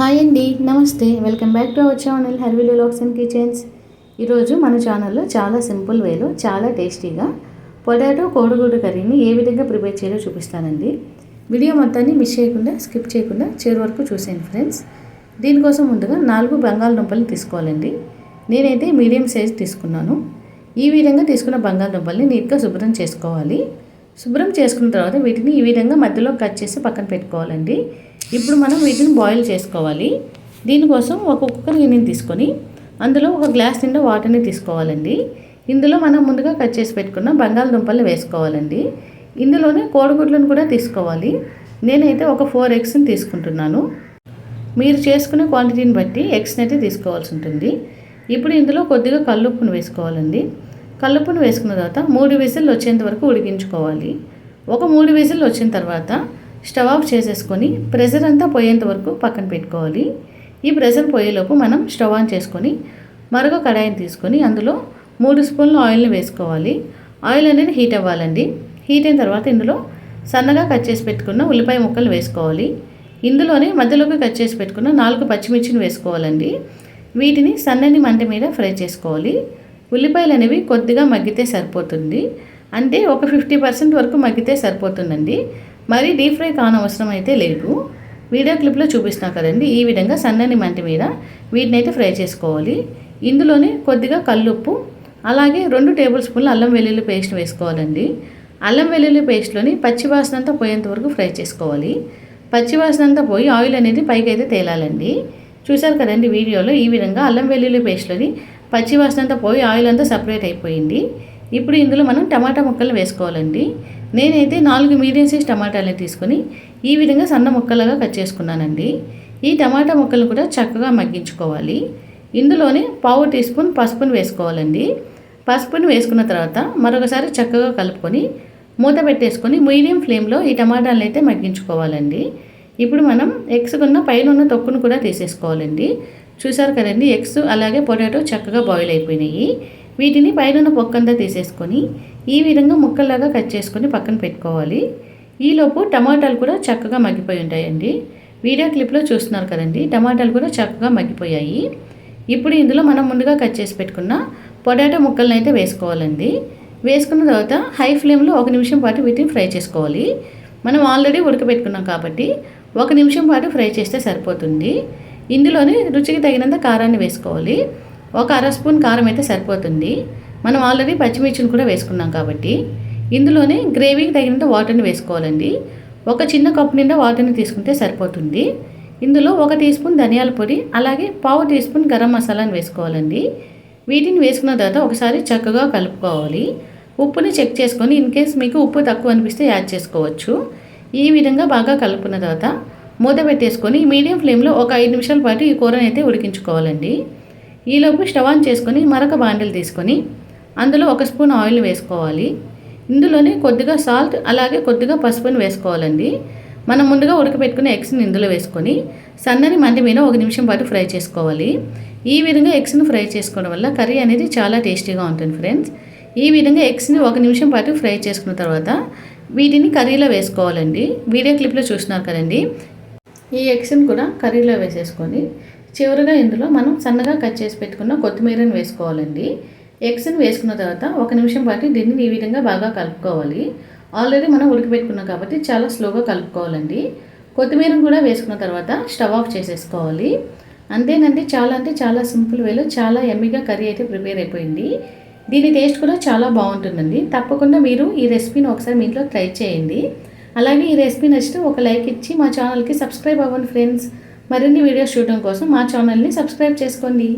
Hi అండి నమస్తే. Welcome back to our channel Harvil locks and kitchens. ఈరోజు మన ఛానల్లో చాలా సింపుల్ వేలో చాలా టేస్టీగా పొటాటో కోడిగుడ్డు కర్రీని ఏ విధంగా ప్రిపేర్ చేయాలో చూపిస్తానండి. వీడియో మొత్తాన్ని మిస్ చేయకుండా స్కిప్ చేయకుండా చివరి వరకు చూసేయండి ఫ్రెండ్స్. దీనికోసం ముందుగా నాలుగు బంగాళదుంపలు తీసుకోవాలండి. నేనైతే మీడియం సైజ్ తీసుకున్నాను. ఈ విధంగా తీసుకున్న బంగాళదుంపల్ని నీట్గా శుభ్రం చేసుకోవాలి. శుభ్రం చేసుకున్న తర్వాత వీటిని ఈ విధంగా మధ్యలో కట్ చేసి పక్కన పెట్టుకోవాలండి. ఇప్పుడు మనం వీటిని బాయిల్ చేసుకోవాలి. దీనికోసం ఒక కుక్కర్ గిన్నెని తీసుకొని అందులో ఒక గ్లాస్ నిండా వాటర్ని తీసుకోవాలండి. ఇందులో మనం ముందుగా కట్ చేసి పెట్టుకున్న బంగాళదుంపలు వేసుకోవాలండి. ఇందులోనే కోడిగుడ్లను కూడా తీసుకోవాలి. నేనైతే ఒక ఫోర్ ఎగ్స్ని తీసుకుంటున్నాను. మీరు చేసుకునే క్వాంటిటీని బట్టి ఎగ్స్ని అయితే తీసుకోవాల్సి ఉంటుంది. ఇప్పుడు ఇందులో కొద్దిగా కల్లుప్పును వేసుకోవాలండి. కల్లుప్పును వేసుకున్న తర్వాత మూడు విజిల్లు వచ్చేంత వరకు ఉడికించుకోవాలి. ఒక మూడు విజిల్లు వచ్చిన తర్వాత స్టవ్ ఆఫ్ చేసేసుకొని ప్రెషర్ అంతా పోయేంత వరకు పక్కన పెట్టుకోవాలి. ఈ ప్రెషర్ పోయేలోపు మనం స్టవ్ ఆన్ చేసుకొని మరొక కడాయిని తీసుకొని అందులో మూడు స్పూన్ల ఆయిల్ని వేసుకోవాలి. ఆయిల్ అనేది హీట్ అవ్వాలండి. హీట్ అయిన తర్వాత ఇందులో సన్నగా కట్ చేసి పెట్టుకున్న ఉల్లిపాయ ముక్కలు వేసుకోవాలి. ఇందులోనే మధ్యలోకి కట్ చేసి పెట్టుకున్న నాలుగు పచ్చిమిర్చిని వేసుకోవాలండి. వీటిని సన్నని మంట మీద ఫ్రై చేసుకోవాలి. ఉల్లిపాయలు అనేవి కొద్దిగా మగ్గితే సరిపోతుంది. అంటే ఒక ఫిఫ్టీ పర్సెంట్ వరకు మగ్గితే సరిపోతుందండి. మరీ డీప్ ఫ్రై కానవసరం అయితే లేదు. వీడియో క్లిప్లో చూపిస్తున్నా కదండి. ఈ విధంగా సన్నని మంటి మీద వీటిని అయితే ఫ్రై చేసుకోవాలి. ఇందులోనే కొద్దిగా కల్లుప్పు అలాగే రెండు టేబుల్ స్పూన్లు అల్లం వెల్లుల్లి పేస్ట్ వేసుకోవాలండి. అల్లం వెల్లుల్లి పేస్ట్లోని పచ్చి వాసన అంతా పోయేంత వరకు ఫ్రై చేసుకోవాలి. పచ్చి వాసన అంతా పోయి ఆయిల్ అనేది పైకి అయితే తేలాలండి. చూశారు కదండి వీడియోలో ఈ విధంగా అల్లం వెల్లుల్లి పేస్ట్లోని పచ్చి వాసన అంతా పోయి ఆయిల్ అంతా సపరేట్ అయిపోయింది. ఇప్పుడు ఇందులో మనం టమాటా ముక్కలు వేసుకోవాలండి. నేనైతే నాలుగు మీడియం సైజ్ టమాటాలు తీసుకొని ఈ విధంగా సన్న ముక్కలుగా కట్ చేసుకున్నానండి. ఈ టమాటా ముక్కలు కూడా చక్కగా మగ్గించుకోవాలి. ఇందులోనే పావు టీ స్పూన్ పసుపును వేసుకోవాలండి. పసుపును వేసుకున్న తర్వాత మరొకసారి చక్కగా కలుపుకొని మూత పెట్టేసుకొని మీడియం ఫ్లేమ్లో ఈ టమాటాలను అయితే మగ్గించుకోవాలండి. ఇప్పుడు మనం ఎగ్స్ ఉన్న పైన ఉన్న తొక్కును కూడా తీసేసుకోవాలండి. చూసారు కదండి ఎగ్స్ అలాగే పొటాటో చక్కగా బాయిల్ అయిపోయినాయి. వీటిని పైన పొక్కంతా తీసేసుకొని ఈ విధంగా ముక్కల్లాగా కట్ చేసుకొని పక్కన పెట్టుకోవాలి. ఈలోపు టమాటాలు కూడా చక్కగా మగ్గిపోయి ఉంటాయండి. వీడియో క్లిప్లో చూస్తున్నారు కదండి టమాటాలు కూడా చక్కగా మగ్గిపోయాయి. ఇప్పుడు ఇందులో మనం ముందుగా కట్ చేసి పెట్టుకున్న పొటాటో ముక్కలను అయితే వేసుకోవాలండి. వేసుకున్న తర్వాత హై ఫ్లేమ్లో ఒక నిమిషం పాటు వీటిని ఫ్రై చేసుకోవాలి. మనం ఆల్రెడీ ఉడకబెట్టుకున్నాం కాబట్టి ఒక నిమిషం పాటు ఫ్రై చేస్తే సరిపోతుంది. ఇందులోనే రుచికి తగినంత కారాన్ని వేసుకోవాలి. ఒక అర స్పూన్ కారం అయితే సరిపోతుంది. మనం ఆల్రెడీ పచ్చిమిర్చిని కూడా వేసుకున్నాం కాబట్టి ఇందులోనే గ్రేవీకి తగినంత వాటర్ని వేసుకోవాలండి. ఒక చిన్న కప్పు నిండా వాటర్ని తీసుకుంటే సరిపోతుంది. ఇందులో ఒక టీ స్పూన్ ధనియాల పొడి అలాగే పావు టీ స్పూన్ గరం మసాలాని వేసుకోవాలండి. వీటిని వేసుకున్న తర్వాత ఒకసారి చక్కగా కలుపుకోవాలి. ఉప్పుని చెక్ చేసుకొని ఇన్ కేస్ మీకు ఉప్పు తక్కువ అనిపిస్తే యాడ్ చేసుకోవచ్చు. ఈ విధంగా బాగా కలుపుకున్న తర్వాత మూత పెట్టేసుకొని మీడియం ఫ్లేమ్లో ఒక ఐదు నిమిషాల పాటు ఈ కూరని అయితే ఉడికించుకోవాలండి. ఈలోపు స్టవ్ ఆన్ చేసుకొని మరొక బాండిల్ తీసుకొని అందులో ఒక స్పూన్ ఆయిల్ వేసుకోవాలి. ఇందులోనే కొద్దిగా సాల్ట్ అలాగే కొద్దిగా పసుపుని వేసుకోవాలండి. మనం ముందుగా ఉడకబెట్టుకున్న ఎగ్స్ని ఇందులో వేసుకొని సన్నని మంట మీద ఒక నిమిషం పాటు ఫ్రై చేసుకోవాలి. ఈ విధంగా ఎగ్స్ని ఫ్రై చేసుకోవడం వల్ల కర్రీ అనేది చాలా టేస్టీగా ఉంటుంది ఫ్రెండ్స్. ఈ విధంగా ఎగ్స్ని ఒక నిమిషం పాటు ఫ్రై చేసుకున్న తర్వాత వీటిని కర్రీలో వేసుకోవాలండి. వీడియో క్లిప్లో చూస్తున్నారు కదండి. ఈ ఎగ్స్ని కూడా కర్రీలో వేసేసుకొని చివరిగా ఇందులో మనం సన్నగా కట్ చేసి పెట్టుకున్న కొత్తిమీరని వేసుకోవాలండి. ఎగ్స్ని వేసుకున్న తర్వాత ఒక నిమిషం పాటు దీన్ని ఈ విధంగా బాగా కలుపుకోవాలి. ఆల్రెడీ మనం ఉడికిపెట్టుకున్నాం కాబట్టి చాలా స్లోగా కలుపుకోవాలండి. కొత్తిమీరను కూడా వేసుకున్న తర్వాత స్టవ్ ఆఫ్ చేసేసుకోవాలి. అంతేనండి చాలా అంటే చాలా సింపుల్ వేలో చాలా ఎమ్మిగా కర్రీ అయితే ప్రిపేర్ అయిపోయింది. దీని టేస్ట్ కూడా చాలా బాగుంటుందండి. తప్పకుండా మీరు ఈ రెసిపీని ఒకసారి మీ ఇంట్లో ట్రై చేయండి. అలాగే ఈ రెసిపీ నచ్చితే ఒక లైక్ ఇచ్చి మా ఛానల్కి సబ్స్క్రైబ్ అవ్వండి ఫ్రెండ్స్. మరిన్ని వీడియోస్ చూడడం కోసం మా ఛానల్ని సబ్స్క్రైబ్ చేసుకోండి.